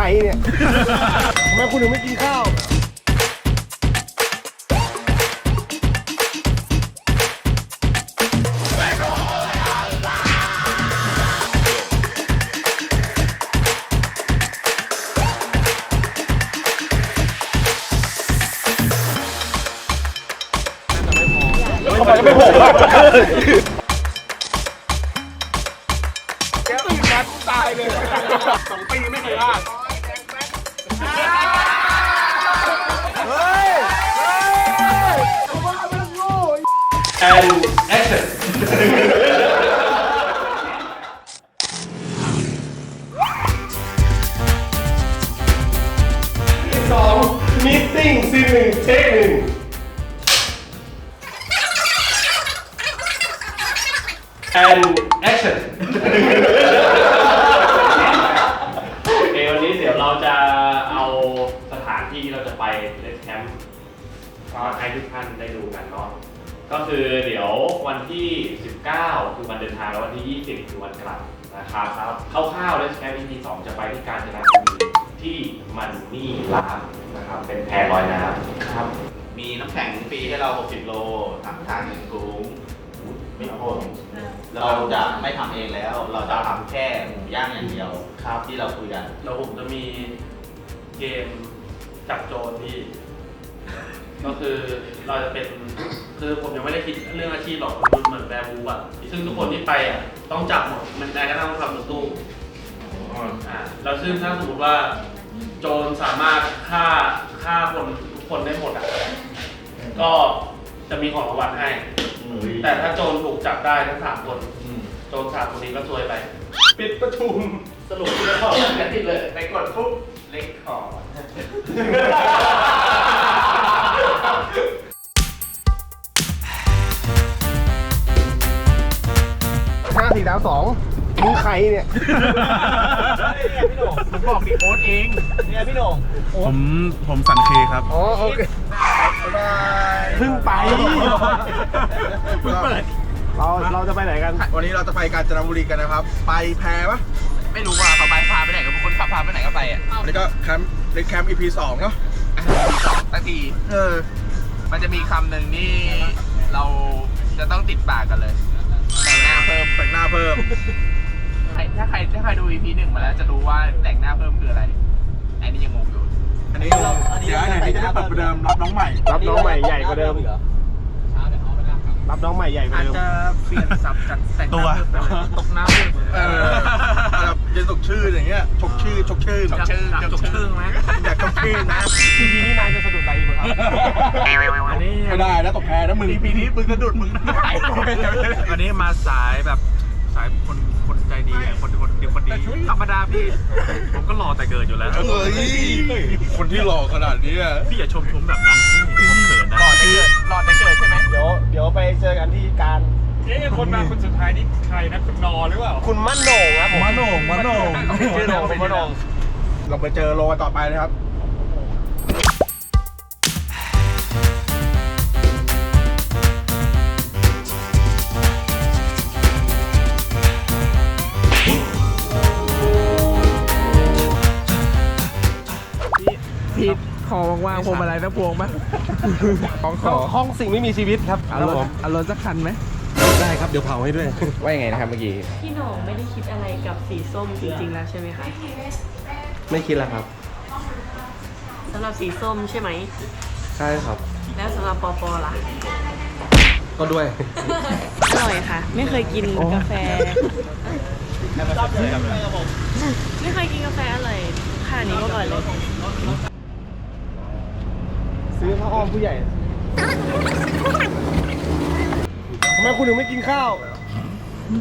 ใครเนี่ย ทำไมคุณถึงไม่กินข้าว ทำไมไม่ผม and action โอเควันนี้เดี๋ยวเราจะเอาสถานที่ที่เราจะไปเลสแคมป์ก็ให้ทุกท่านได้ดูกันเนาะก็คือเดี๋ยววันที่ 19 คือวันเดินทางแล้ววันที่ 20 คือวันกลับนะครับครับคร่าวๆเลสแคมป์ EP 2จะไปที่กาญจนบุรี ที่มันนี่ร้านนะครับเป็นแพลอยน้ำครับ มีน้ำแข็งฟรีให้เรา 60 โลถังทางหนึ่งถุงไม่พอเราจะไม่ทำเองแล้ว เราจะทำแค่หมูย่างอย่างเดียวครับที่เราคุยกันแล้วผมจะมีเกมจับโจรที่ ก็คือเราจะเป็นคือผมยังไม่ได้คิดเรื่องอาชีพหรอกมันเหมือนแบร์บูอะซึ่งทุกคนที่ไปอะต้องจับหมดมันได้ก็ต้องทำในตู้ อ่าแล้วซึ่งถ้าสมมติว่าโจรสามารถฆ่าฆ่าคนทุกคนได้หมดอะก็จะมีของรางวัลให้ แต่ถ้าโจรถูกจับได้ทั้งสามคน โจรสามคนนี้ก็ซวยไป ปิดประชุมสรุปเรื่องข้อกันที่เลยไปกดปุ๊บเล็กขอห้าสี่สามสอง มึงใครเนี่ยผมบอกดิโอ๊ตเองเนี่ยพี่โหน่งผมผมสันเคครับ อ๋อโอเคเพิ่งไปเพิ่งเปิดเราเราจะไปไหนกัน วันนี้เราจะไปกาญจนบุรีกันนะครับ ไปแพรปะไม่รู้ว่าเขาไปพาไปไหนกับคนขับพาไปไหนก็ไปอะวันนี้ก็แคมป์เล็กแคมป์ EP สองเนาะสักทีเออ มันจะมีคำหนึ่งที่เราจะต้องติดปากกันเลยแต่งหน้าเพิ่มแต่งหน้าเพิ่มใค รถ้าใครถ้าใครดู EP หนึ่งมาแล้วจะรู้ว่าแต่งหน้าเพิ่มคืออะไร อันนี้ยังงงอยู่ อันนี้เดี๋ยวเดี๋ยวนี้จะได้เปิดประเดิมรับน้องใหม่ รับน้องใหม่ใหญ่กว่าเดิม รับน้องใหม่ใหญ่กว่าอาจเดิม จะเปลี่ยนสับจากแต่งหตัน้าวเพิ่มไปเลยตกน้ำเพิ่มเออแบบจะตกชื่ออย่างเงี้ยชกชื่อชกชื่อจกชื่อจกชื่อไหมอยากชกชื่อนะ ทีนี้นี่นายจะสะดุดอะไรมั้งครับอันนี้ไม่ได้นะตกแพรนะมึง EP นี้มึงสะดุดมึงได้ อันนี้มาสายแบบสายคนคน ใจดีอะคนคนดีคนดีธรรมดาพี่ ผมก็รอแต่เกิดอยู่แล้ว เฮ้ยคนที่หล่อขนาดนี้อะพี่อย่าชมผมแบบนั้นผมเขินนะรอแต่เกิดรอแต่เกิดใช่ไหมเดี๋ยวเดี๋ยวไปเจอกันที่การเอ๊ะคนมาคนสุดท้ายนี่ใครนะคุณนอหรือเปล่าคุณมั่นโหน่งครับผมมาโหน่งมาโหน่ง ชื่อโหน่งคุณมั่นโหน่ง เราไปเจอโลกันต่อไปนะครับ ว่างๆพวงมาลัยสักพวงปะของขอห้องสิ่งไม่มีชีวิตครับเอารถเอารถสักคันไหมได้ครับเดี๋ยวเผาให้ด้วย ว่ายังไงนะครับเมื่อกี้ พี่โหน่งไม่ได้คิดอะไรกับสีส้มจริงๆแล้วใช่ไหมคะ ไม่คิดแล้วครับสำหรับสีส้มใช่ไหม ใช่ครับ แล้วสำหรับปอปอล่ะ ก็ด้วย อร่อยค่ะ ไม่เคยกินกาแฟ ไม่เคยกินกาแฟอร่อยขนาดนี้มาก่อนเลย ซื้อผ้าอ้อมผู้ใหญ่ทำไมคุณถึงไม่กินข้าว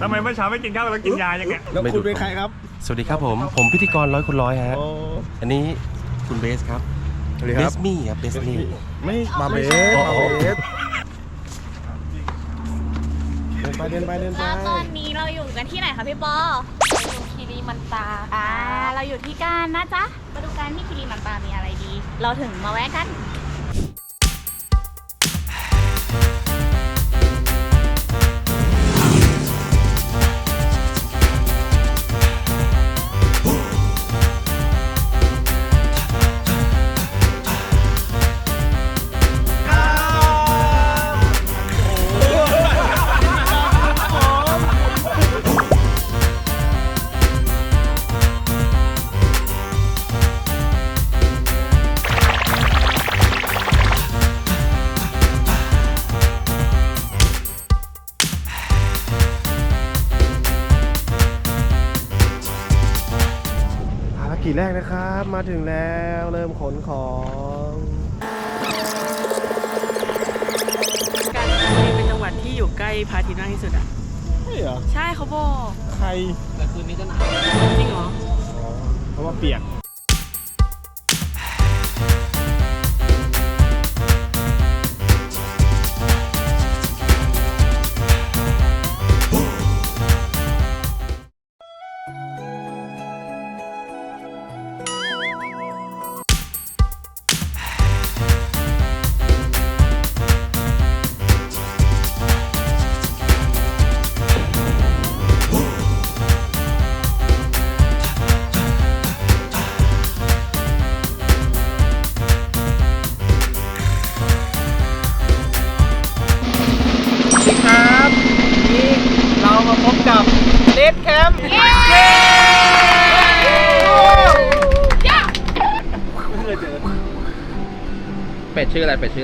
ทำไมเมื่อเช้าไม่กินข้าวแล้วกินยาอย่างเงี้ยแล้วคุณเป็นใครครับ สวัสดีครับผม ผมพิธีกรร้อยคุณร้อยฮะโอ้อันนี้คุณเบสครับสวัสดีเบครับสมี่ครับ เบสมี่ ไม่มาเบสอ๋อมาเบสเดินไปเดินไปเดินไปแล้วตอนนี้เราอยู่กันที่ไหนคะพี่ปอเราอยู่คีรีมันตา อ่า เราอยู่ที่การนะจ๊ะ มาดูกันที่คีรีมันตามีอะไรดี เราถึงมาแวะกัน กนะครับ มาถึงแล้วเริ่มขนของกาญจนบุรีเป็นจังหวัดที่อยู่ใกล้พระอาทิตย์มากที่สุดอะ ใช่เหรอ ใช่เขาบอก ใครจริงเหรอ เพราะว่าเปียก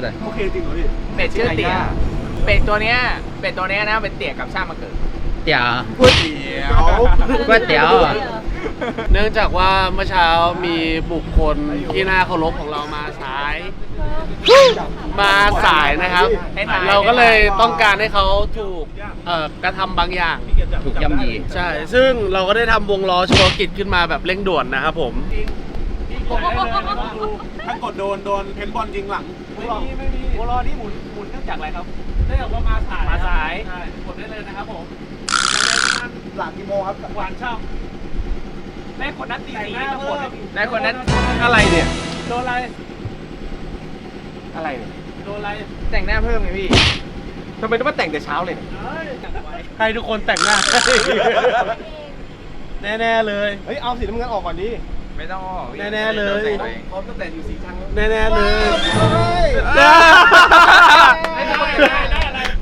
ออะไรเป็ดชื่ออะไร โอเคจริงเหรอพี่เป็ดชื่อเตี๋ยเป็ดตัวเนี้ยเป็ดตัวเนี้ยนะเป็นเตี๋ยกับชาติมาเกิดเตี๋ยว ก๋วยเตี๋ยวก๋วยเตี๋ยวเนื่องจากว่าเมื่อเช้ามีบุคคลที่น่าเคารพของเรามาสาย มาสายนะครับให้ถ่ายเราก็เลยต้องการให้เขาถูกเอ่อกระทำบางอย่าง ถูกย่ำยีใช่ ซึ่งเราก็ได้ทำวงล้อเฉพาะกิจขึ้นมาแบบเร่งด่วนนะครับผมถ้ากดโดนโดนเพนบอลยิงหลัง ไม่มีไม่มีโบรอนี่หมุนหมุนเนื่องจากอะไรครับได้บอกว่ามาสายมาสายใช่กดได้เลยนะครับผมหลังกี่โมงครับหวานช่ำได้คนนั้นตีสีต้องกดให้นายคนนั้นอะไรเนี่ยโดนอะไรอะไรเนี่ยโดนอะไรแต่งหน้าเพิ่มไงพี่ทำไมต้องมาแต่งแต่เช้าเลยเนี่ยให้ทุกคนแต่งหน้าแน่ๆเลยเฮ้ยเอาสีน้ำเงินออกก่อนดิ ไม่ต้องออกแน่ๆเลยพร้อมตั้งแต่อยู่สีชังแน่ๆเลย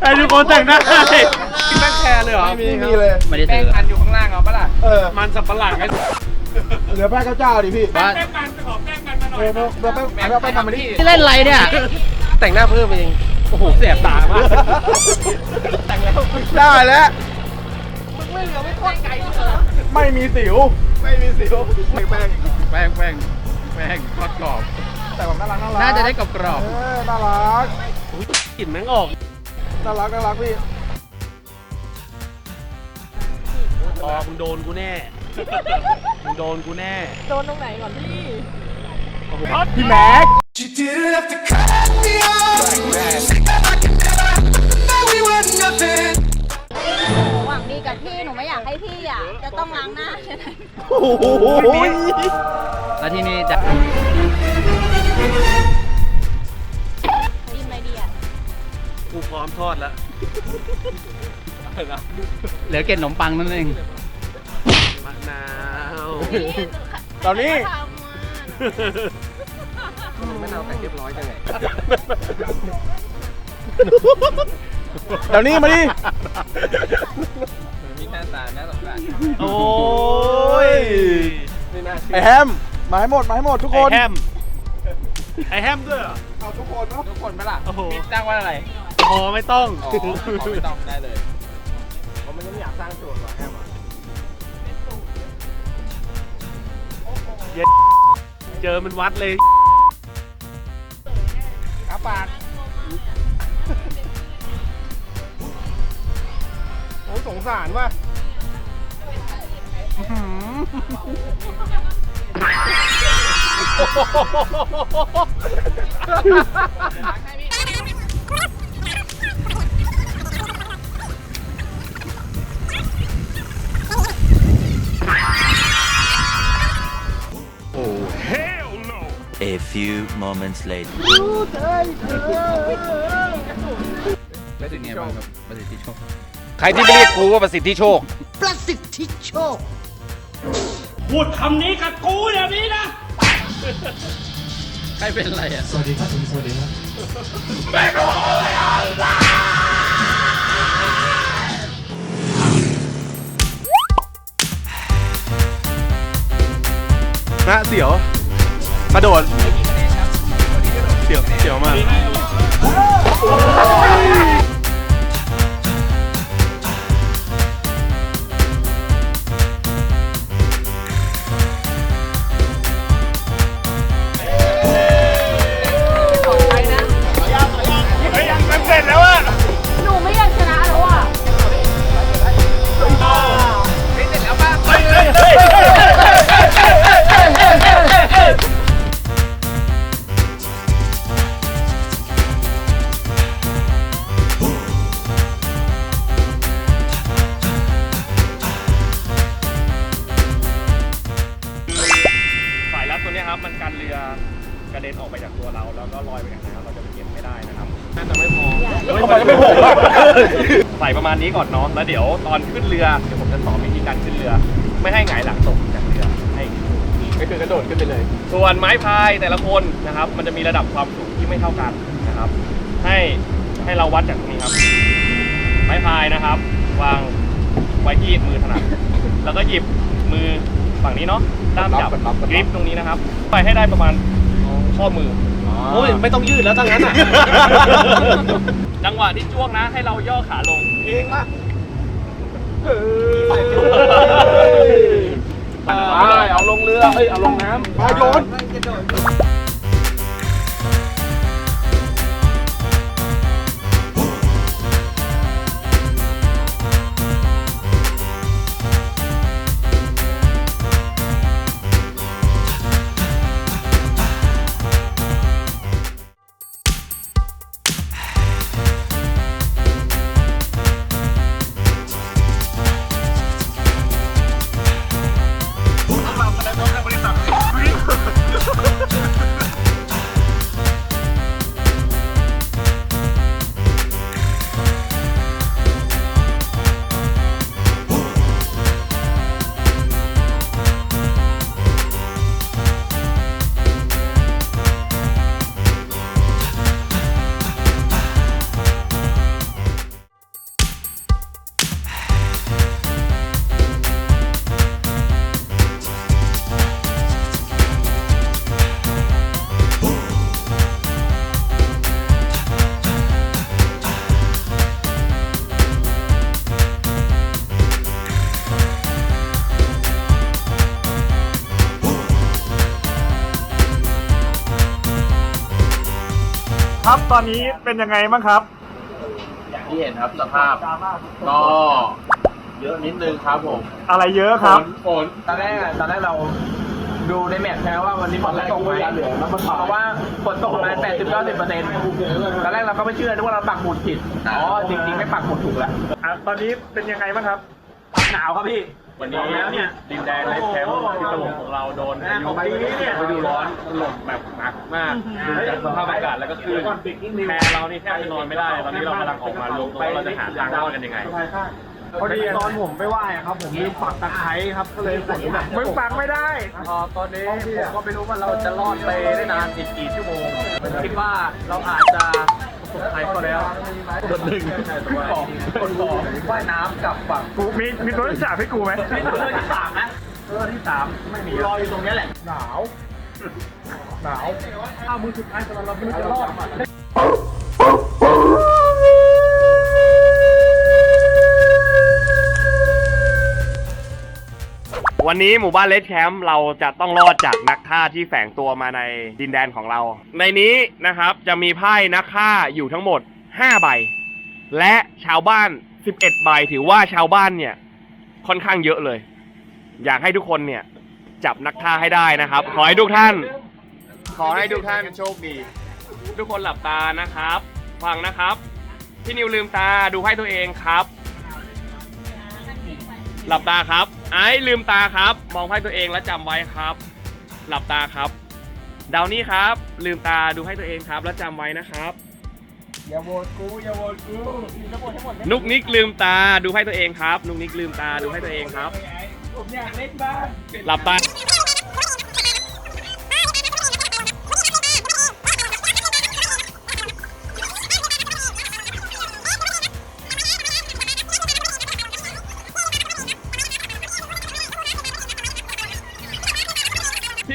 ให้ทุกคนแต่งหน้าให้ทุกคนแต่งหน้าให้แม่งแคร์เลยเหรอไม่มีเลย ไม่ได้แป้ซื้งอพันอยู่ข้างล่างเอาปะล่ะเออ มันสับปะหลังไอ้เหลือแป้งข้าวเจ้าดิพี่ว่าเออเหลือแป้งเหลือแป้งทำมาดิเล่นอะไรเนี่ย แต่งหน้าเพิ่มเอง โอ้โหแสบตามากแต่งแล้วได้แล้วไม่มีสิวไม่มีสิว ไม่แป้งแป้งแป้งแป้งทอดกรอบ แต่แบบน่ารักน่ารักน่าจะได้กรอบกรอบเออน่ารักกลิ่นแม่งออกน่ารักน่ารักพี่อ๋อมึงโดนกูแน่มึงโดนกูแน่โดนตรงไหนก่อนพี่พี่แม็กหนู พี่อะจะต้องล้างหน้าใช่ไหมโอ้โหแล้วที่นี่จะกินอะไรดีอะกูพร้อมทอดแล้วเหลือเกล็ดขนมปังนั่นเองมะนาว ตอนนี้ทำอะไม่เอาแต่งเรียบร้อยจังไงเดี๋ยวนี้มาดิมีหน้าตาหน้าสงสารโอ้ยไอแฮมมาให้หมดมาให้หมดทุกคนไอแฮมไอแฮมด้วยเหรอเอาทุกคนเนาะทุกคนปะล่ะโอ้โหพี่ตั้งว่าอะไรพอไม่ต้อง อ๋อขอไม่ต้องได้เลยผมมันยังไม่อยากสร้างโจทย์หรอแฮมอะเจอมันวัดเลย อาปากโอ้ยสงสารว่ะอื้อหือ A few moments later. รู้สึกไงบ้างครับประสิทธิโชค ใครที่ไม่เรียกกูว่าประสิทธิโชค พูดคำนี้กับกูอย่างนี้นะ ใครเป็นอะไรอะนะเสียวกระโดดเสียวเสียวมาก นี้ก่อนเนาะแล้วเดี๋ยวตอนขึ้นเรือเดี๋ยวผมจะสอนวิธีการขึ้นเรือ ไม่ให้หงายหลังตกจากเรือให้ก็คือกระโดดขึ้นไปเลย ส่วนไม้พายแต่ละคนนะครับ มันจะมีระดับความสูงที่ไม่เท่ากันนะครับ ให้ให้เราวัดจากตรงนี้ครับ ไม้พายนะครับ วางไว้ที่มือถนัดแล้วก็หยิบมือฝั่งนี้เนาะด้ามจับกริปตรงนี้นะครับ ไปให้ได้ประมาณข้อมืออ โอ้ยไม่ต้องยืดแล้วทั้งนั้นอะจังหวะที่จ้วงนะให้เราย่อขาลง เองมากเอาลงเรือ เอ้ย เอาลงน้ำมาโยน อนนี้เป็นยังไงบ้างครับ อย่างที่เห็นครับสภาพก็เยอะนิดนึงครับผมอะไรเยอะครับฝน ตอนแรกอะตอนแรกเราดูในแมปใช่ไหมว่าวันนี้ฝนจะตกไหมเพราะว่าฝนตกประมาณ80 90เปอร์เซ็นต์ตอนแรกเราก็ไม่เชื่อนึกว่าเราปักหมุดผิดอ๋อจริงๆไม่ปักหมุดถูกแล้วตอนนี้เป็นยังไงบ้างครับ หนาวครับพี่ วันนี้ดินแดนในแคมป์ที่ตะลงของเราโดนพายุฤดูร้อนถล่มแบบหนักมากดูจากสภาพอากาศแล้วก็คือแพเรานี่แทบจะนอนไม่ได้ ตอนนี้เรากำลังออกมาลงว่าเราจะหาทางรอดกันยังไงพอดีตอนผมไปไหว้อะครับ ผมลืมปักตะไคร้ครับก็เลยฝนแบบมึงปักไม่ได้ตอนนี้ผมก็ไม่รู้ว่าเราจะรอดไปได้นานอีกกี่ชั่วโมงคิดว่าเราอาจจะ ประสบภัยก็แล้วคนหนึ่งของคนสองว่ายน้ำกลับฝั่งกูมีมีตัวที่สามให้กูไหมนี่ตัวที่สามนะตัวที่สามไม่มีรออยู่ตรงนี้แหละหนาวหนาวอ้าวมือสุดท้ายสำหรับเราไม่รู้จะรอด วันนี้หมู่บ้านเลดแคมป์เราจะต้องรอดจากนักฆ่าที่แฝงตัวมาในดินแดนของเรา ในนี้นะครับจะมีไพ่นักฆ่าอยู่ทั้งหมด 5 ใบ และชาวบ้าน 11 ใบถือว่าชาวบ้านเนี่ยค่อนข้างเยอะเลย อยากให้ทุกคนเนี่ยจับนักฆ่าให้ได้นะครับ ขอให้ทุกท่าน ขอให้ทุกท่านโชคดี ทุกคนหลับตานะครับ ฟังนะครับ พี่นิวลืมตาดูให้ตัวเองครับ หลับตาครับ ไอ้ลืมตาครับ มองให้ตัวเองและจำไว้ครับ หลับตาครับ ดาวนี่ครับ ลืมตาดูให้ตัวเองครับ และจำไว้นะครับ อย่าโหวตกูอย่าโหวตกูนุกนิกลืมตาดูให้ตัวเองครับ นุกนิกลืมตาดูให้ตัวเองครับผมอยากเล่นบ้างหลับตา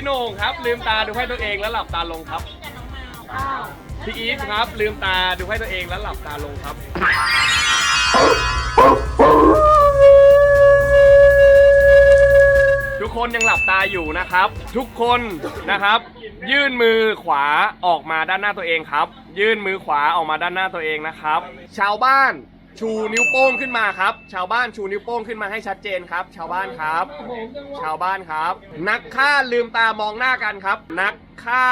โหน่งครับ ลืมตาดูให้ตัวเองแล้วหลับตาลงครับ พี่อีฟครับ ลืมตาดูให้ตัวเองแล้วหลับตาลงครับ ทุกคนยังหลับตาอยู่นะครับ ทุกคนนะครับ ยื่นมือขวาออกมาด้านหน้าตัวเองครับ ยื่นมือขวาออกมาด้านหน้าตัวเองนะครับ ชาวบ้าน ชูนิ้วโป้งขึ้นมาครับ ชาวบ้านชูนิ้วโป้งขึ้นมาให้ชัดเจนครับ ชาวบ้านครับ ชาวบ้านครับ นักฆ่าลืมตามองหน้ากันครับ นักฆ่า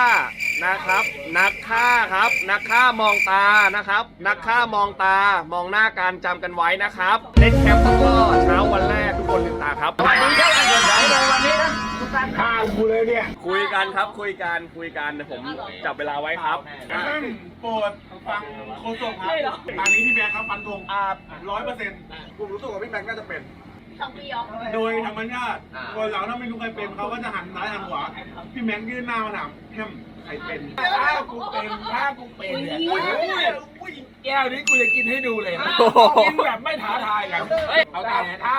นะครับ นักฆ่าครับ นักฆ่ามองตานะครับ นักฆ่ามองตามองหน้ากันจำกันไว้นะครับ เล่นแคมป์ต้องรอดเช้าวันแรกทุกคนลืมตาครับวันนี้ก็วันเกิดไหนเลยวันนี้นะ ข้างกูเลยเนี่ยคุยกันครับคุยกันคุยกันเดี๋ยวผมจับเวลาไว้ครับโปรดฟังโคศกครับตอนนี้พี่แบงค์ครับฟันธงอาร้อยเปอร์เซ็นต์ผมรู้สึกว่าพี่แบงค์น่าจะเป็นสองปีเหรอโดยธรรมชาติคนเราถ้าไม่รู้ใครเป็นเขาก็จะหันซ้ายหันขวาพี่แบงค์ยื่นหน้ามาถามแฮมใครเป็นถ้ากูเป็นถ้ากูเป็นเนี่ยแก้วนี้กูจะกินให้ดูเลยนะโอ้โหกินแบบไม่ท้าทายกันเอาแต่ถ้า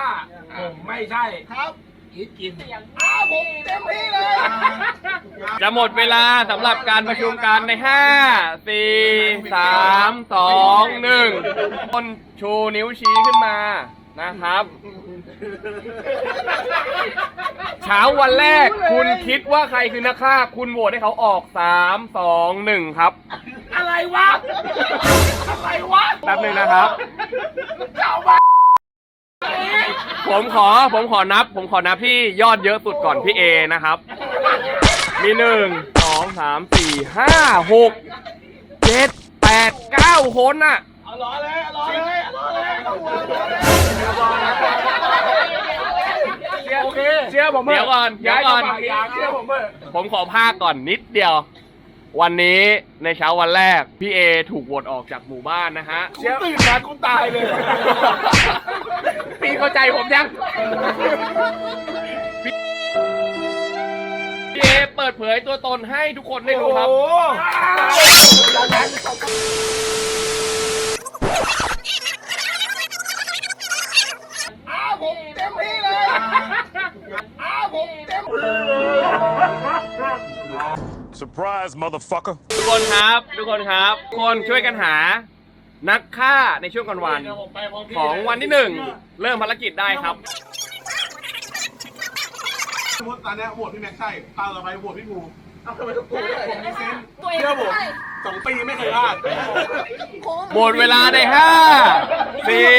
ผมไม่ใช่ครับ คิดกินอ้าวผมเต็มที่เลย จะหมดเวลาสำหรับการประชุมกันใน 5 4 3 2 1 คนชูนิ้วชี้ขึ้นมานะครับ เช้าวันแรกคุณคิดว่าใครคือนักฆ่า คุณโหวตให้เขาออก 3 2 1 ครับ อะไรวะ อะไรวะแป๊บหนึงนะครับ เจ้าบ้า ผมขอผมขอนับ ผมขอนับที่ยอดเยอะสุดก่อนพี่เอนะครับ มีหนึ่งสองสามสี่ห้าหกเจ็ดแปดเก้าคนน่ะเอเลยเอเลยเอเลยเอาหัวเลยโอเคเชื่อผมเดี๋ยวก่อนเดี๋ยวก่อน เชื่อผมเถอผมขอภาคก่อนนิดเดียว วันนี้ในเช้าวันแรก พี่เอถูกโหวตออกจากหมู่บ้านนะฮะกูตื่นมากูตายเลย พี่เข้าใจผมยัง พี่เอเปิดเผยตัวตนให้ทุกคนได้รู้ครับอ้าวผมเต็มที่เลยอ้าวผมเต็มที่ Surprise, motherfucker. ทุกคนครับ ทุกคนครับทุกคนช่วยกันหา นักฆ่าในช่วงกลางวัน ของวันที่หนึ่งเริ่มภารกิจได้ครับสมมติตอนเนี้ยโหวตพี่แม็กซ์ใช่ตาต่อไปโหวตพี่ภูเอาทำไมต้องกูด้วยผมมีเซนส์ตัวเองเชื่อผมใช่สองปีไม่เคยพลาดหมดเวลาในห้าสี่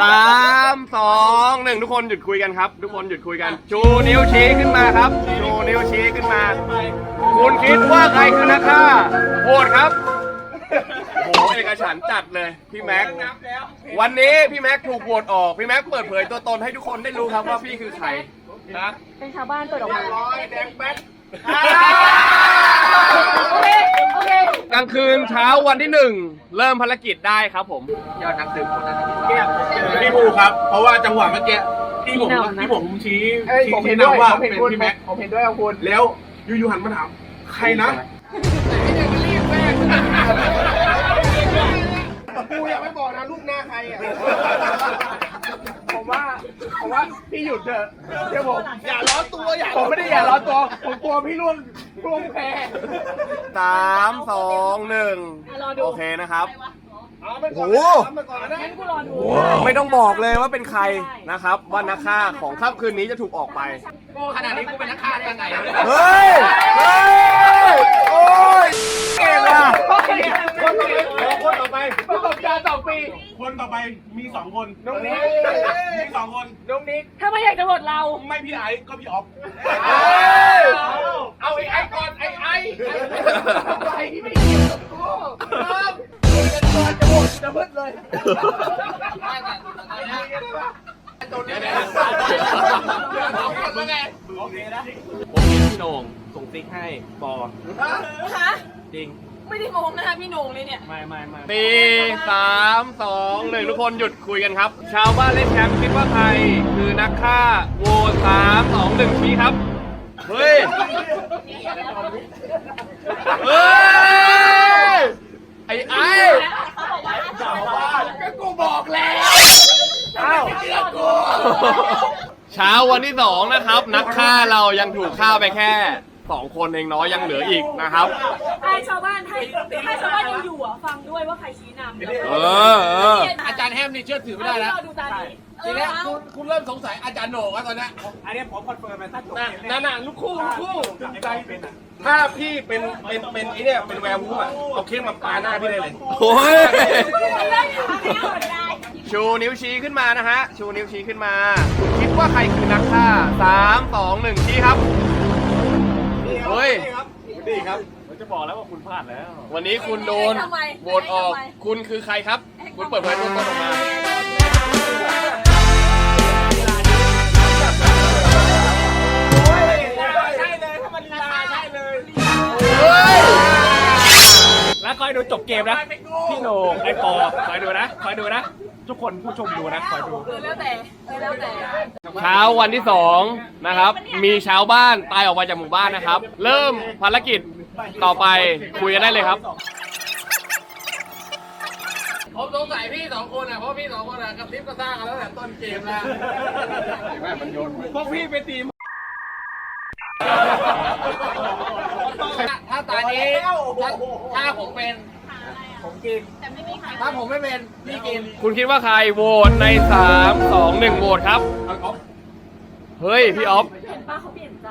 สามสองหนึ่งทุกคนหยุดคุยกันครับ ทุกคนหยุดคุยกัน ชูนิ้วชี้ขึ้นมาครับ ชูนิ้วชี้ขึ้นมา คุณคิดว่าใครคือนักฆ่าโหวตครับ โหเอกฉันท์จัดเลยพี่แม็กซ์วันนี้พี่แม็กซ์ถูกโหวตออกพี่แม็กซ์เปิดเผยตัวตนให้ทุกคนได้รู้ครับว่าพี่คือใครนะเป็นชาวบ้านเปิดออกมา ร้อยแดงแป๊ดโอเค โอเค กลางคืนเช้าวันที่หนึ่งเริ่มภารกิจได้ครับผม ยอดนักสืบคนนั้นเนี่ยพี่ภูครับ เพราะว่าจังหวะเมื่อกี้ที่ผมที่ผมชี้เอ้ยชี้ผมเห็ชี้นด้วยนำว่าผมเป็เห็นนคุณพี่แม็กซ์ผมเห็นด้วยกับคุณ แล้วอยู่ๆหันมาถามใครนะ กูยังไม่บอกนะลูกหน้าใครอะ ผมว่าผมว่าพี่หยุดเถอะเดี๋ยวผมอย่าร้อนตัวอย่าผมไม่ได้อย่าร้อนตัว ผมกลัวพี่ร่วงร่วงแพ้สามสองหนึ่งรอดูโอเคนะครับเอาไปก่อนโอ้โหเอาไปก่อนนะงั้นกูรอดูไม่ต้องบอกเลยว่าเป็นใครนะครับว่านักฆ่าของค่ำคืนนี้จะถูกออกไป โอ้ขนาดนี้กูเป็นนักฆ่าได้ยังไงเฮ้ย เฮ้ย โอ้ย เก่งว่ะ คนต่อไปคนต่อไปประสบการณ์สองปี คนต่อไปมีสองคนน้องนิกมีสองคนน้องนิกถ้าไม่อยากจะโหวตเรา ไม่พี่ไอ้ก็พี่ออฟเอาไอ้ไอ้ก่อนไอ้ไอ้ไอ้ที่ไม่เกี่ยวกับกูครับก่อนจะหมดจะพึ่งเลย ผมเห็นพี่โหน่งส่งติ๊กให้บอฮะจริง ไม่ได้โมงนะคะพี่โหนงเลยเนี่ย ไม่ไม่ไม่สี่สามสองหนึ่งทุกคนหยุดคุยกันครับ ชาวบ้านเล่นแคมป์คิดว่าใครคือนักฆ่าโหวตสามสองหนึ่งชี้ครับ เฮ้ย เฮ้ย ไอ้ไอ้ชาวบ้านก็กูบอกแล้ว อ้าวเช้าวันที่สองนะครับ นักฆ่าเรายังถูกฆ่าไปแค่สองคนเองเนาะยังเหลืออีกนะครับ ให้ชาวบ้านให้ให้ชาวบ้านยังอยู่อะฟังด้วยว่าใครชี้นำเออเอออาจารย์แฮมนี่เชื่อถือไม่ได้แล้ว เราดูตาดีเอ ทีอเนี้ยเอาคุณคุณเริ่มสงสัยอาจารย์โหน่งแล้วตอนเนี้ยอันนี้ผมคอนเฟิร์มมาถ้าจบนั่นน่ะลูกคู่ลูกคู่ใจเป็นอะถ้าพี่เป็นเป็นเป็นไอ้เนี่ยเป็นแวร์วูฟอะเอาเค้กมาปาหน้าพี่ได้เลย โอ้ยได้ค่ะไม่เอาได้ชูนิ้วชี้ขึ้นมานะฮะ ชูนิ้วชี้ขึ้นมาคุณคิดว่าใครคือนักฆ่าสามสองหนึ่งชี้ครับ เฮ้ย ดีครับวันนี้คุณโดนโหวตออก คุณคือใครครับ คุณเปิดเผยตัวตนออกมา จบเกมนะ พี่โหนงไอ้ปอคอยดูนะ คอยดูนะ ทุกคนผู้ชมดูนะ คอยดู แล้วแต่แล้วแต่เช้าวันที่สองนะครับ มีชาวบ้านตายออกมาจากหมู่บ้านนะครับ เริ่มภารกิจต่อไปคุยกันได้เลยครับ ผมสงสัยพี่สองคนอะเพราะพี่สองคนอะกับทิปก็สร้างกันแล้วแต่ต้นเกมแล้วพวกพี่เป็นทีมถ้าตา นี้ถ้าถ้าผมเป็น ผมกินแต่ไม่มีใครถ้าผมไม่เป็นพี่กินคุณคิดว่าใครโหวตใน 3 2 1โหวตครับเฮ้ย พี่ออฟ เห็นป้าเขาเปลี่ยนใจ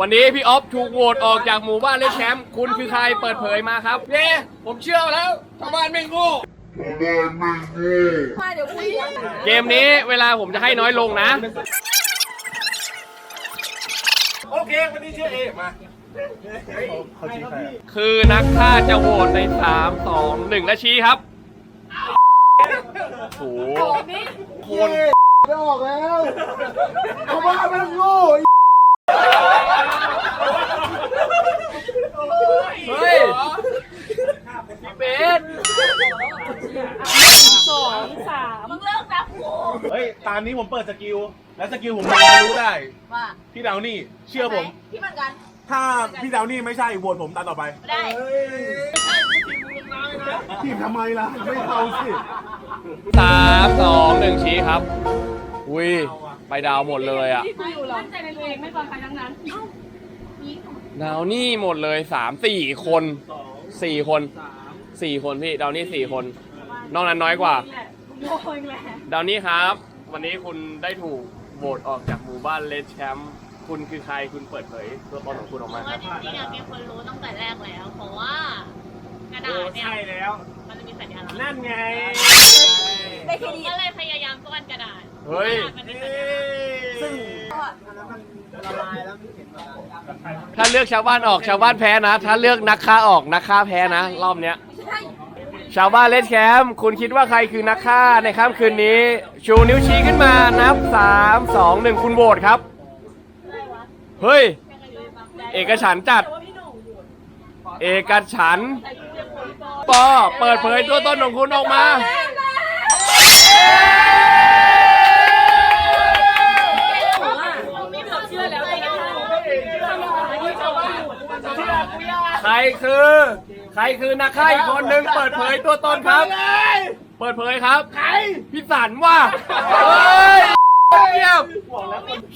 วันนี้พี่ออฟถูกโหวตออกจากหมู่บ้านเลสแชมป์คุณคือใครเปิดเผยมาครับ เย้ผมเชื่อแล้วชาวบ้านไม่งู มาเดี๋ยวคุยกันเกมนี้เวลาผมจะให้น้อยลงนะ โอเควันนี้เชื่อเอมา คือนักฆ่าจะโหวตใน3 2 1และชี้ครับโอ้โหคนจะออกแล้วเขาว่ามันโง่เฮ้ยพี่เบสสองสามมึงเลิกนะกูเฮ้ย ตามนี้ผมเปิดสกิล และสกิลผมมันรู้ได้ ว่าพี่ดาวนี่ เชื่อผมพี่เหมือนกัน ถ้าพี่ดาวนี่ไม่ใช่โหวตผมตามต่อไปได้ทีมทำไมล่ะ ไม่เอาสิสามสองหนึ่งชี้ครับ อุ้ยไปดาวหมดเลยอะกูอยู่หรอมั่นใจในตัวเองไม่ฟังใครทั้งนั้นเอ้ายิงดาวนี่หมดเลยสามสี่คนสี่คนสี่คนพี่ดาวนี่สี่คน นอกนั้นน้อยกว่าแหละกูโง่เองแหละดาวนี่ครับ วันนี้คุณได้ถูกโหวตออกจากหมู่บ้านเลดแชมป์ คุณคือใครคุณเปิดเผยตัวตนของคุณออกมาคว่ารับจริงๆอะมีคนรู้ตั้งแต่แรกแล้ว เพราะว่ากระดาษเนี่ยใช่แล้ว มันจะมีสัญลักษณ์นั่นไงผมก็เลยพยายามป้อนกระดาษเฮ้ยกระดาษมันเป็นสัญลักษณ์ซึ่งถ้าเลือกชาวบ้านออกชาวบ้านแพ้นะ ถ้าเลือกนักฆ่าออกนักฆ่าแพ้นะ รอบเนี้ยชาวบ้านเลดแคมป์คุณคิดว่าใครคือนักฆ่าในค่ำคืนนี้ ชูนิ้วชี้ขึ้นมานับ 3 2 1 คุณโหวตครับ เฮ้ย เอกฉันท์จัด เอกฉันท์ปอเปิดเผยตัวตนของคุณออกมาเชื่อแล้วแต่ยังทำอะไรที่ชาวบ้านใครคือ ใครคือนักฆ่าอีกคนหนึ่งเปิดเผยตัวตนครับ เปิดเผยครับ ใคร พี่สันว่าเฮ้ย เงียบ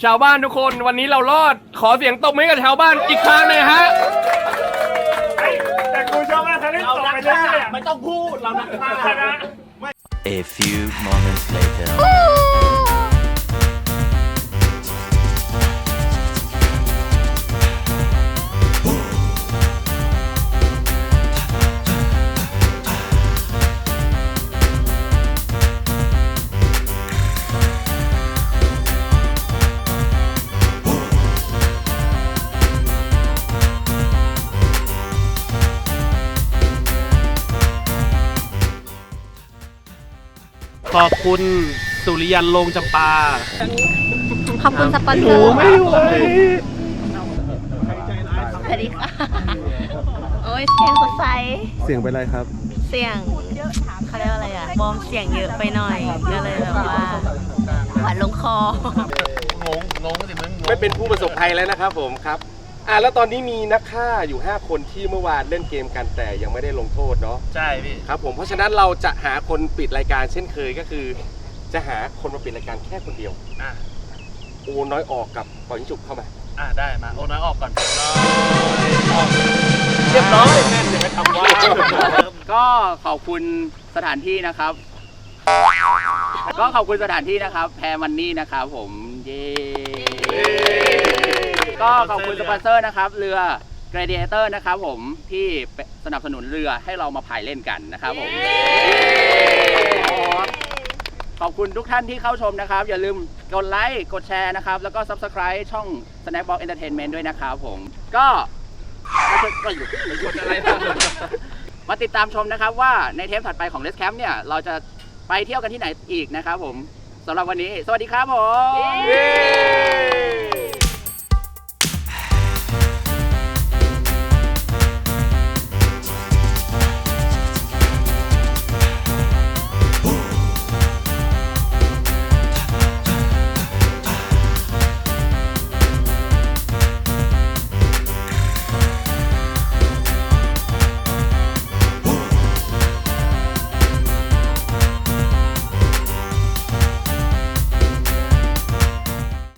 ชาวบ้านทุกคนวันนี้เรารอดขอเสียงตบมือให้กับชาวบ้านอีกครั้งหนึงฮะ แต่กูชอบว่าทะเลต่อไปเรื่อยๆไม่ต้องพูดเรานักฆ่านะ A few moments later. ขอบคุณสุริยันลงจำปาขอบคุณสปอนเซอร์ไม่ไหวสวัสดีค่ะ โอ้ยเสียงสดใส เสียงเป็นไรครับ เสียงเขาเรียกว่าอะไรอะวอร์มเสียงเยอะไปหน่อย ก็เลยแบบว่าหวานลงคอไม่เป็นผู้ประสบภัยแล้วนะครับผมครับ อ่าแล้วตอนนี้มีนักฆ่าอยู่ 5 คนที่เมื่อวานเล่นเกมกันแต่ยังไม่ได้ลงโทษเนาะใช่พี่ ครับผมเพราะฉะนั้นเราจะหาคนปิดรายการเช่นเคยก็คือ จะหาคนมาปิดรายการแค่คนเดียวอะ โอน้อยออกกับปล่อยยิงจุกเข้ามาอะ ได้มา โอ้น้อยออกก่อนเรียบร้อยแน่นเลยไหมคำว่าก็ขอบคุณสถานที่นะครับ ก็ขอบคุณสถานที่นะครับ แพรมันนี่นะครับผม เย้ ก็ขอบคุณสปอนเซอร์นะครับ เรือ Gladiator นะครับผมที่สนับสนุนเรือให้เรามาพายเล่นกันนะครับผมขอบคุณทุกท่านที่เข้าชมนะครับ อย่าลืมกดไลค์กดแชร์นะครับ แล้วก็ Subscribe ช่อง Snackbox Entertainment ด้วยนะครับผมก็ก็อยู่กดอะไรนะมาติดตามชมนะครับว่าในเทปถัดไปของ Let's Camp เนี่ย เราจะไปเที่ยวกันที่ไหนอีกนะครับผมสำหรับวันนี้ สวัสดีครับผม